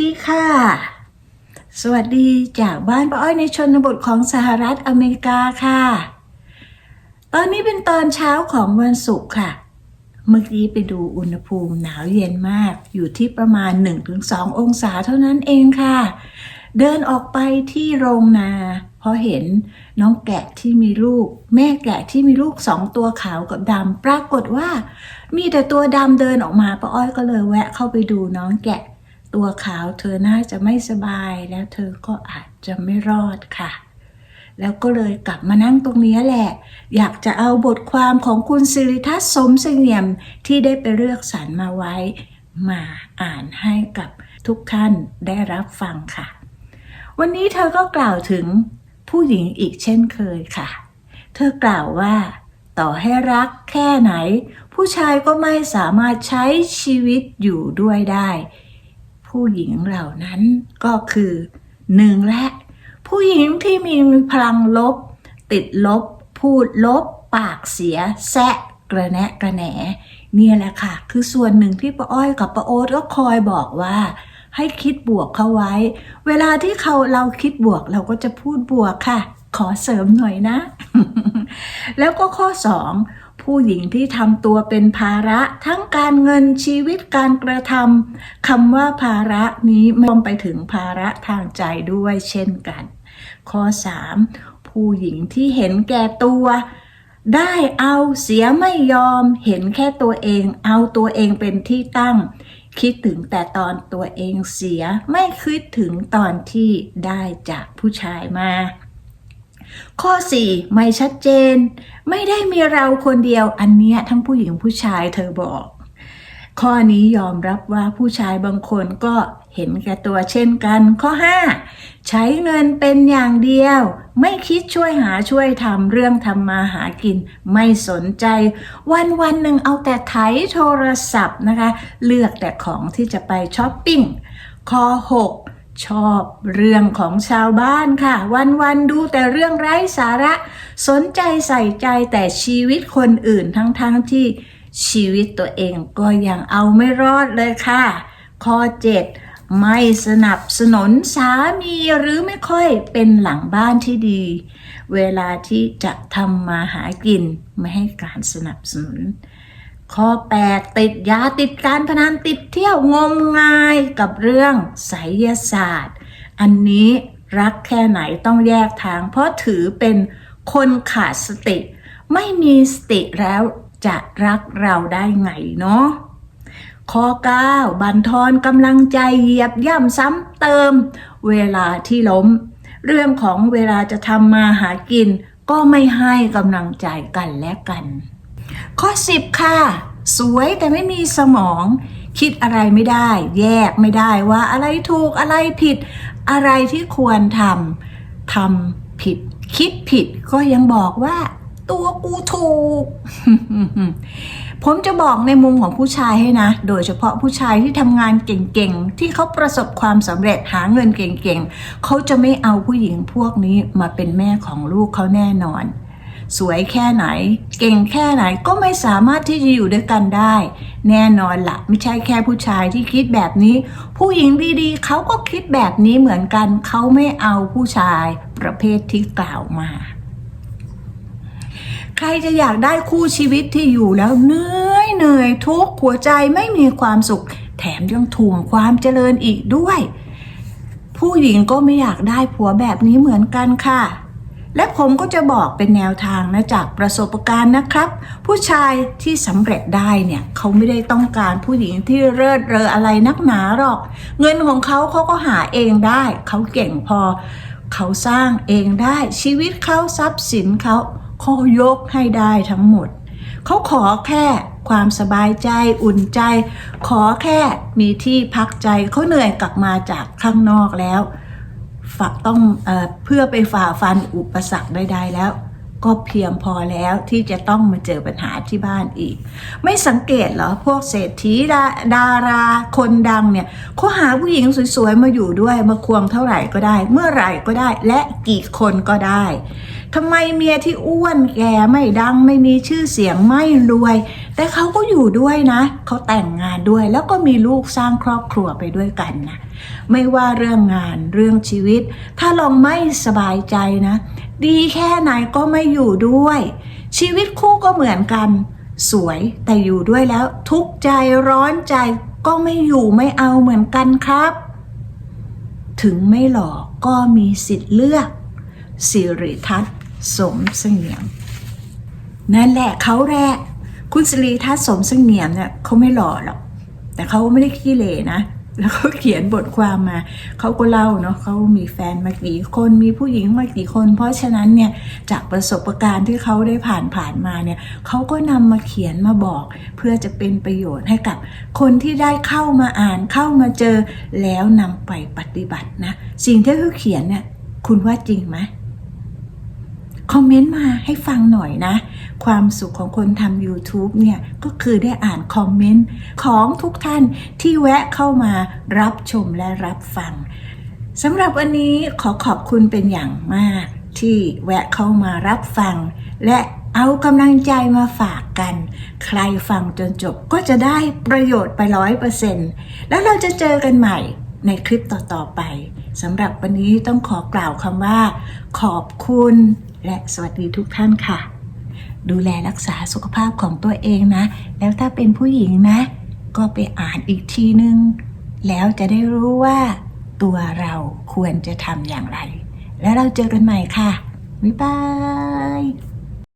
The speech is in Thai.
ดีค่ะ สวัสดีจากบ้านป้าอ้อยในชนบทของสหรัฐอเมริกาค่ะ ตอนนี้เป็นตอนเช้าของวันศุกร์ค่ะ เมื่อกี้ไปดูอุณหภูมิหนาวเย็นมาก อยู่ที่ประมาณ 1-2 องศาเท่านั้นเองค่ะ เดินออกไปที่โรงนาเพราะเห็นน้องแกะที่มีลูก แม่แกะที่มีลูกสองตัวขาวกับดำปรากฏว่า มีแต่ตัวดำเดินออกมาป้าอ้อยก็เลยแวะเข้าไปดูน้องแกะ ตัวขาวเธอน่าจะไม่สบายแล้วเธอก็อาจจะไม่รอดค่ะ แล้วก็เลยกลับมานั่งตรงนี้แหละ อยากจะเอาบทความของคุณสิริทัศน์สมเสงี่ยมที่ได้ไปเลือกสรรมาไว้ มาอ่านให้กับทุกท่านได้รับฟังค่ะ วันนี้เธอก็กล่าวถึงผู้หญิงอีกเช่นเคยค่ะ เธอกล่าวว่า ต่อให้รักแค่ไหน ผู้ชายก็ไม่สามารถใช้ชีวิตอยู่ด้วยได้ ผู้หญิงเหล่านั้นก็คือหนึ่งและผู้หญิงที่มีพลังลบ ติดลบ พูดลบ ปากเสีย แซะกระแนะกระแหนเนี่ยแหละค่ะ คือส่วนหนึ่งที่ป้าอ้อยกับป้าโอ๊ตก็คอยบอกว่า ให้คิดบวกเข้าไว้ เวลาที่เขาเราคิดบวกเราก็จะพูดบวกค่ะ ขอเสริมหน่อยนะ แล้วก็ข้อ2 ผู้หญิงที่ทำตัวเป็นภาระทั้งการเงินชีวิตการกระทำคำว่าภาระนี้รวมไปถึงภาระทางใจด้วยเช่นกัน ข้อ 3 ผู้หญิงที่เห็นแก่ตัว ได้เอาเสียไม่ยอม เห็นแค่ตัวเอง เอาตัวเองเป็นที่ตั้ง คิดถึงแต่ตอนตัวเองเสียไม่คิดถึงตอนที่ได้จากผู้ชายมา ข้อ 4 ไม่ชัดเจน ไม่ได้มีเราคนเดียวอันเนี้ยทั้งผู้หญิงผู้ชายเธอบอก ข้อนี้ยอมรับว่าผู้ชายบางคนก็เห็นแก่ตัวเช่นกัน ข้อ 5 ใช้เงินเป็นอย่างเดียว ไม่คิดช่วยหาช่วยทำเรื่องทำมาหากิน ไม่สนใจ วันวันหนึ่งเอาแต่ไถโทรศัพท์นะคะ เลือกแต่ของที่จะไปช้อปปิ้งข้อ 6 ชอบเรื่องของชาวบ้านค่ะ วันวันดูแต่เรื่องไร้สาระ สนใจใส่ใจแต่ชีวิตคนอื่นทั้งๆทที่ชีวิตตัวเองก็ยังเอาไม่รอดเลยค่ะ ข้อ 7 ไม่สนับสนุนสามีหรือไม่ค่อยเป็นหลังบ้านที่ดี เวลาที่จะทำมาหากินไม่ให้การสนับสนุน ข้อ 8 ติดยาติดการพนันติดเที่ยวงมงายกับเรื่องไสยศาสตร์ อันนี้รักแค่ไหนต้องแยกทาง เพราะถือเป็นคนขาดสติ ไม่มีสติแล้วจะรักเราได้ไงเนาะข้อ 9 บันทอนกำลังใจเหยียบย่ำซ้ำเติม เวลาที่ล้ม เรื่องของเวลาจะทำมาหากิน ก็ไม่ให้กำลังใจกันและกัน ข้อ 10 ค่ะ สวยแต่ไม่มีสมอง คิดอะไรไม่ได้ แยกไม่ได้ว่าอะไรถูกอะไรผิด อะไรที่ควรทำทำผิด คิดผิดก็ยังบอกว่า ตัวกูถูก ผมจะบอกในมุมของผู้ชายให้นะ โดยเฉพาะผู้ชายที่ทำงานเก่งๆ ที่เขาประสบความสำเร็จหาเงินเก่งๆ เขาจะไม่เอาผู้หญิงพวกนี้มาเป็นแม่ของลูกเขาแน่นอน สวยแค่ไหน เก่งแค่ไหนก็ไม่สามารถที่จะอยู่ด้วยกันได้ แน่นอนละไม่ใช่แค่ผู้ชายที่คิดแบบนี้ ผู้หญิงดีๆเขาก็คิดแบบนี้เหมือนกันเขาไม่เอาผู้ชายประเภทที่กล่าวมา ใครจะอยากได้คู่ชีวิตที่อยู่แล้วเหนื่อยเหนื่อยทุกข์หัวใจไม่มีความสุข แถมยังถ่วงความเจริญอีกด้วย ผู้หญิงก็ไม่อยากได้ผัวแบบนี้เหมือนกันค่ะ และผมก็จะบอกเป็นแนวทางนะจากประสบการณ์นะครับ ผู้ชายที่สำเร็จได้เนี่ยเขาไม่ได้ต้องการผู้หญิงที่เลิศเรออะไรนักหนาหรอก เงินของเขาเขาก็หาเองได้ เขาเก่งพอ เขาสร้างเองได้ชีวิตเขาทรัพย์สินเขาเขายกให้ได้ทั้งหมด เขาขอแค่ความสบายใจอุ่นใจ ขอแค่มีที่พักใจเขาเหนื่อยกลับมาจากข้างนอกแล้ว ต้องเอเพื่อไปฝ่าฟันอุปสรรคใดๆแล้ว ก็เพียงพอแล้วที่จะต้องมาเจอปัญหาที่บ้านอีก ไม่สังเกตเหรอพวกเศรษฐีดาดาราคนดังเนี่ยเขาหาผู้หญิงสวยๆมาอยู่ด้วยมาควงเท่าไหร่ก็ได้ เมื่อไหร่ก็ได้ และกี่คนก็ได้ทำไมเมียที่อ้วนแก่ไม่ดังไม่มีชื่อเสียงไม่รวย แต่เขาก็อยู่ด้วยนะเขาแต่งงานด้วยแล้วก็มีลูกสร้างครอบครัวไปด้วยกันนะ ไม่ว่าเรื่องงานเรื่องชีวิต ถ้าลองไม่สบายใจนะ ดีแค่ไหนก็ไม่อยู่ด้วย ชีวิตคู่ก็เหมือนกัน สวยแต่อยู่ด้วยแล้ว ทุกใจร้อนใจก็ไม่อยู่ไม่เอาเหมือนกันครับ ถึงไม่หลอกก็มีสิทธิ์เลือกสิริทัศน์สมเสงี่ยม นั่นแหละเขาแหละคุณสิริทัศน์สมเสงี่ยมเนี่ยเขาไม่หล่อหรอก แต่เขาไม่ได้ขี้เหร่นะ แล้วเขาเขียนบทความมา เขาก็เล่าเนาะเขามีแฟนมากี่คน มีผู้หญิงมากี่คน เพราะฉะนั้นเนี่ยจากประสบการณ์ที่เขาได้ผ่านผ่านมาเนี่ยเขาก็นำมาเขียนมาบอก เพื่อจะเป็นประโยชน์ให้กับ คนที่ได้เข้ามาอ่านเข้ามาเจอแล้วนำไปปฏิบัตินะ สิ่งที่เขาเขียนเนี่ยคุณว่าจริงไหม คอมเมนต์มาให้ฟังหน่อยนะ ความสุขของคนทำ YouTube เนี่ย ก็คือได้อ่านคอมเมนต์ของทุกท่านที่แวะเข้ามารับชมและรับฟังสำหรับวันนี้ขอขอบคุณเป็นอย่างมาก ที่แวะเข้ามารับฟัง และเอากำลังใจมาฝากกัน ใครฟังจนจบก็จะได้ประโยชน์ไปร้อยเปอร์เซ็นต์แล้วเราจะเจอกันใหม่ในคลิปต่อ ๆ ไปสำหรับวันนี้ต้องขอกล่าวคำว่า ขอบคุณ และสวัสดีทุกท่านค่ะ ดูแลรักษาสุขภาพของตัวเองนะ แล้วถ้าเป็นผู้หญิงนะ ก็ไปอ่านอีกทีนึง แล้วจะได้รู้ว่าตัวเราควรจะทำอย่างไร แล้วเราเจอกันใหม่ค่ะบ๊ายบาย